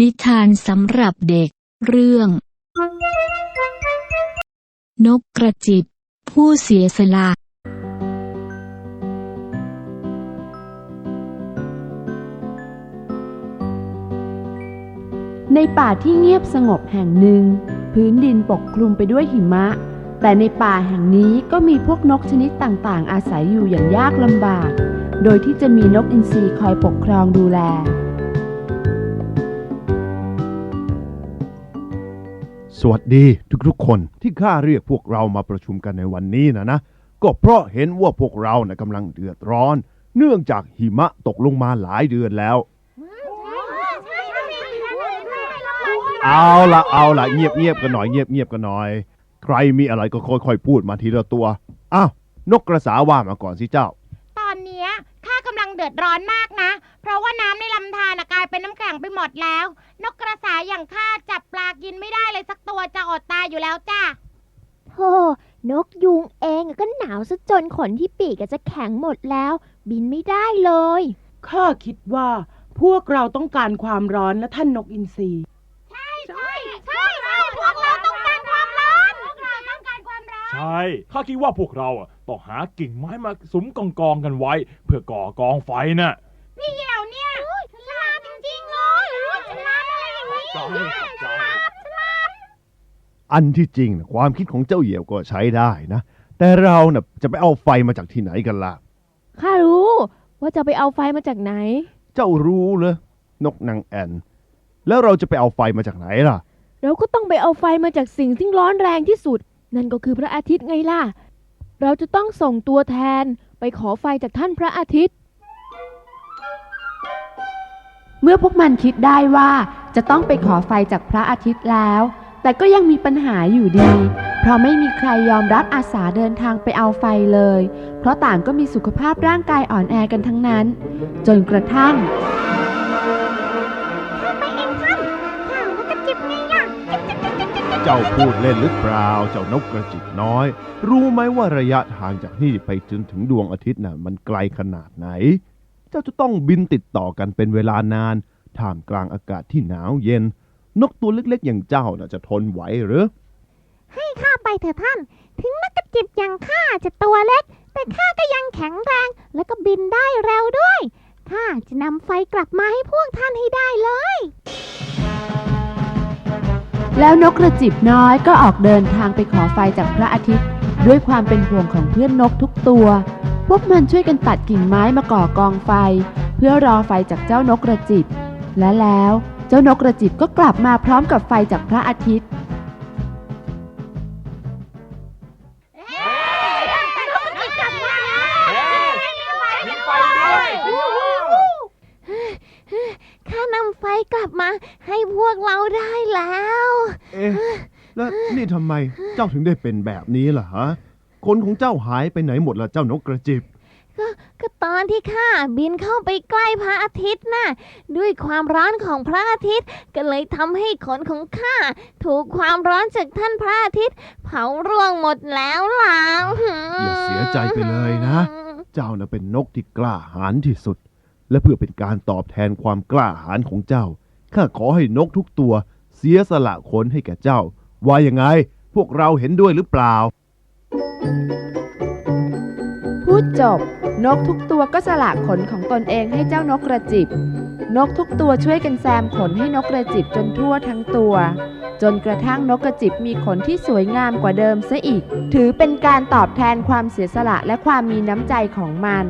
นิทานสำหรับเด็ก เรื่อง นกกระจิบ ผู้เสียสละ ในป่าที่เงียบสงบแห่งหนึ่ง พื้นดินปกคลุมไปด้วยหิมะ แต่ในป่าแห่งนี้ก็มีพวกนกชนิดต่างๆ อาศัยอยู่อย่างยากลำบาก โดยที่จะมีนกอินทรีคอยปกครองดูแล สวัสดีทุกๆคนที่ข้าเรียกพวกเรามาประชุมกันในวันนี้นะนะ ก็เพราะเห็นว่าพวกเรานะกำลังเดือดร้อน เนื่องจากหิมะตกลงมาหลายเดือนแล้ว เอาละเอาละเงียบเงียบๆกันหน่อยเงียบเงียบๆกันหน่อย ใครมีอะไรก็ค่อยๆพูดมาทีละตัวอ้าวนกกระสาว่ามาก่อนสิเจ้า ตอนเนี้ยข้ากำลังเดือดร้อนมากนะ เพราะว่าน้ำในลำธารน่ะกลายเป็นน้ำแข็งไปหมดแล้ว นกกระสาอย่างข้าจับปลากินไม่ได้เลยสักตัวจะอดตายอยู่แล้วจ้าโธ่นกยุงเองก็หนาวซะจนขนที่ปีกอะจะแข็งหมดแล้ว บินไม่ได้เลย ข้าคิดว่าพวกเราต้องการความร้อนและท่านนกอินทรี ช่ข้าคิดว่าพวกเราอะต้องหากิ่งไม้มาสุมกองกองๆกันไว้ เพื่อก่อกองไฟน่ะ พี่เหี่ยวเนี่ยฉลาดจริงๆเลยฉลาดอะไรอย่างนี้ใช่ใช่อันที่จริงนะความคิดของเจ้าเหยี่ยวก็ใช้ได้นะ แต่เราน่ะจะไปเอาไฟมาจากที่ไหนกันล่ะ ข้ารู้ว่าจะไปเอาไฟมาจากไหน เจ้ารู้เหรอนกนางแอ่น แล้วเราจะไปเอาไฟมาจากไหนล่ะ เราก็ต้องไปเอาไฟมาจากสิ่งที่ร้อนแรงที่สุด นั่นก็คือพระอาทิตย์ไงล่ะ เราจะต้องส่งตัวแทนไปขอไฟจากท่านพระอาทิตย์ เมื่อพวกมันคิดได้ว่าจะต้องไปขอไฟจากพระอาทิตย์แล้ว แต่ก็ยังมีปัญหาอยู่ดี เพราะไม่มีใครยอมรับอาสาเดินทางไปเอาไฟเลย เพราะต่างก็มีสุขภาพร่างกายอ่อนแอกันทั้งนั้น จนกระทั่ง เจ้าพูดเล่นหรือเปล่า เจ้านกกระจิบน้อย รู้ไหมว่าระยะทางจากนี่ไปจนถึงดวงอาทิตย์น่ะมันไกลขนาดไหน เจ้าจะต้องบินติดต่อกันเป็นเวลานาน ท่ามกลางอากาศที่หนาวเย็น นกตัวเล็กๆ อย่างเจ้าน่ะจะทนไหวหรือ ให้ข้าไปเถอะท่าน ถึงนกกระจิบอย่างข้าจะตัวเล็ก แต่ข้าก็ยังแข็งแรง และก็บินได้เร็วด้วย ข้าจะนำไฟกลับมาให้พวกท่านให้ได้เลย แล้วนกกระจิบน้อยก็ออกเดินทางไปขอไฟจากพระอาทิตย์ ด้วยความเป็นห่วงของเพื่อนนกทุกตัว พวกมันช่วยกันตัดกิ่งไม้มาก่อกองไฟ เพื่อรอไฟจากเจ้านกกระจิบ และแล้วเจ้านกกระจิบก็กลับมาพร้อมกับไฟจากพระอาทิตย์ กลับมาให้พวกเราได้แล้ว เอ๊ะแล้วนี่ทำไมเจ้าถึงได้เป็นแบบนี้ล่ะฮะ คนของเจ้าหายไปไหนหมดล่ะเจ้านกกระจิบก็ตอนที่ข้าบินเข้าไปใกล้พระอาทิตย์น่ะ ด้วยความร้อนของพระอาทิตย์ ก็เลยทำให้ขนของข้าถูกความร้อนจากท่านพระอาทิตย์ เผาร่วงหมดแล้วล่ะอย่าเสียใจไปเลยนะ เจ้าน่ะเป็นนกที่กล้าหาญที่สุด และเพื่อเป็นการตอบแทนความกล้าหาญของเจ้า ข้าขอให้นกทุกตัว เสียสละขนให้แก่เจ้า ว่ายังไง พวกเราเห็นด้วยหรือเปล่า พูดจบ นกทุกตัวก็สละขนของตนเองให้เจ้านกกระจิบ นกทุกตัวช่วยกันแซมขนให้นกกระจิบจนทั่วทั้งตัว จนกระทั่งนกกระจิบมีขนที่สวยงามกว่าเดิมซะอีก ถือเป็นการตอบแทนความเสียสละและความมีน้ำใจของมัน